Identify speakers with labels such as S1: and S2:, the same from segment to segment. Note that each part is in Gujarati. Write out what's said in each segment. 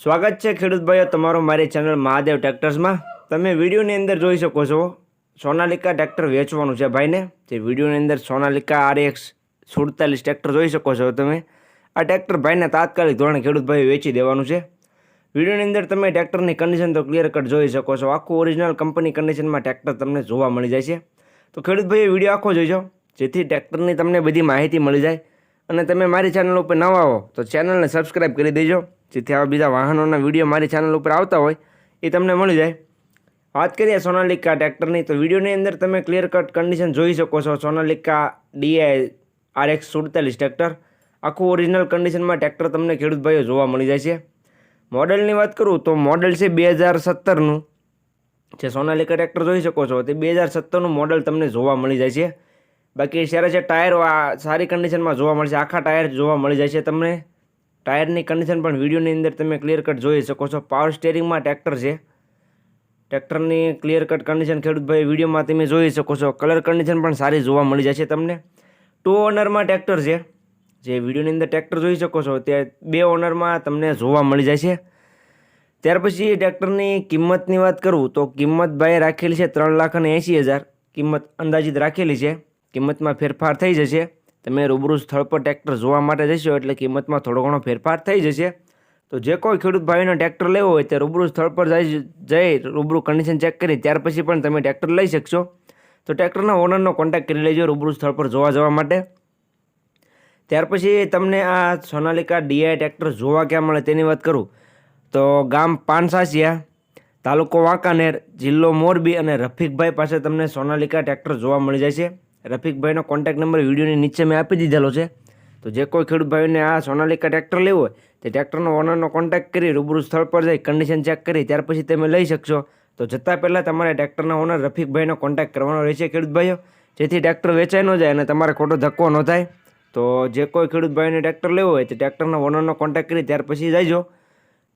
S1: સ્વાગત છે ખેડૂત ભાઈઓ, તમારો મારી ચેનલ મહાદેવ ટ્રેક્ટર્સમાં તમે વિડીયોની અંદર જોઈ શકો છો, સોનાલિકા ટ્રેક્ટર વેચવાનું છે ભાઈને. જે વિડીયોની અંદર સોનાલિકા આરએક્સ સુડતાલીસ ટ્રેક્ટર જોઈ શકો છો તમે. આ ટ્રેક્ટર ભાઈને તાત્કાલિક ધોરણે ખેડૂત ભાઈ વેચી દેવાનું છે. વિડીયોની અંદર તમે ટ્રેક્ટરની કન્ડિશન તો ક્લિયર કટ જોઈ શકો છો. આખું ઓરિજિનલ કંપની કન્ડિશનમાં ટ્રેક્ટર તમને જોવા મળી જાય છે. તો ખેડૂત ભાઈએ વીડિયો આખો જોઈજો, જેથી ટ્રેક્ટરની તમને બધી માહિતી મળી જાય. અને તમે મારી ચેનલ ઉપર નવા હો, તો ચેનલને સબસ્ક્રાઈબ કરી દેજો. જેથી આવા બીજા વાહનોના વીડિયો મારી ચેનલ ઉપર આવતા હોય, એ તમને મળી જાય. વાત કરીએ સોનાલિકા ટ્રેક્ટરની, તો વિડીયોની અંદર તમે ક્લિયર કટ કન્ડિશન જોઈ શકો છો. સોનાલિકા ડીઆઈ આરએક્સ સુડતાલીસ ટ્રેક્ટર. આખું ઓરિજિનલ કન્ડિશનમાં ટ્રેક્ટર તમને ખેડૂત ભાઈઓ જોવા મળી જાય છે. મોડલની વાત કરું, તો મોડલ છે બે હજાર સત્તરનું. જે સોનાલિકા ટ્રેક્ટર જોઈ શકો છો, તે બે હજાર સત્તરનું મોડલ તમને જોવા મળી જાય છે. બાકી જ્યારે છે ટાયરો આ સારી કન્ડિશનમાં જોવા મળશે આખા ટાયર જોવા મળી જાય છે તમને. ટાયરની કન્ડિશન પણ વિડીયોની અંદર તમે ક્લિયર કટ જોઈ શકો છો. પાવર સ્ટેરિંગમાં ટ્રેક્ટર છે. ટ્રેક્ટરની ક્લિયર કટ કન્ડિશન ખેડૂતભાઈ વિડીયોમાં તમે જોઈ શકો છો. કલર કન્ડિશન પણ સારી જોવા મળી છે તમને. ટુ ઓનરમાં ટ્રેક્ટર છે. જે વિડીયોની અંદર ટ્રેક્ટર જોઈ શકો છો, તે બે ઓનરમાં તમને જોવા મળી જાય છે. ત્યાર પછી ટ્રેક્ટરની કિંમતની વાત કરું, તો કિંમત ભાઈએ રાખેલી છે ત્રણ લાખ અને એંસી હજાર. કિંમત અંદાજિત રાખેલી છે. કિંમતમાં ફેરફાર થઈ જશે. તમે રૂબરૂ સ્થળ પર ટ્રેક્ટર જોવા માટે જશો એટલે કિંમતમાં થોડો ઘણો ફેરફાર થઈ જશે. તો જે કોઈ ખેડૂત ભાઈનો ટ્રેક્ટર લેવો હોય તે રૂબરૂ સ્થળ પર જઈ જઈ રૂબરૂ કન્ડિશન ચેક કરી, ત્યાર પછી પણ તમે ટ્રેક્ટર લઈ શકશો. તો ટ્રેક્ટરના ઓનરનો કોન્ટેક્ટ કરી લેજો રૂબરૂ સ્થળ પર જોવા જવા માટે. ત્યાર પછી તમને આ સોનાલિકા ડીઆઈ ટ્રેક્ટર જોવા ક્યાં મળે તેની વાત કરું. તો ગામ પાનસાસિયા, તાલુકો વાંકાનેર, જિલ્લો મોરબી અને રફીકભાઈ પાસે તમને સોનાલિકા ટ્રેક્ટર જોવા મળી જાય છે રફીકભાઈનો કોન્ટેક્ટ નંબર વિડીયોની નીચે મેં આપી દીધેલો છે. તો જે કોઈ ખેડૂત ભાઈને આ સોનાલિકા ટ્રેક્ટર લેવું હોય, તે ટ્રેક્ટરનો ઓનરનો કોન્ટેક્ટ કરી રૂબરૂ સ્થળ પર જઈ કન્ડિશન ચેક કરી, ત્યાર પછી તમે લઈ શકશો. તો જતાં પહેલાં તમારે ટ્રેક્ટરના ઓનર રફીકભાઈનો કોન્ટેક્ટ કરવાનો રહેશે ખેડૂત ભાઈઓ જેથી ટ્રેક્ટર વેચાઈ ન જાય અને તમારે ખોટો ધક્કો ન થાય. તો જે કોઈ ખેડૂત ભાઈને ટ્રેક્ટર લેવું હોય, તે ટ્રેક્ટરના ઓનરનો કોન્ટેક્ટ કરી ત્યાર પછી જઈજો.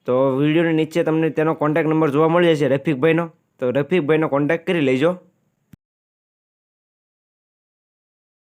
S1: તો વિડીયોની નીચે તમને તેનો કોન્ટેક્ટ નંબર જોવા મળી જશે રફીકભાઈનો. તો રફીકભાઈનો કોન્ટેક્ટ કરી લેજો.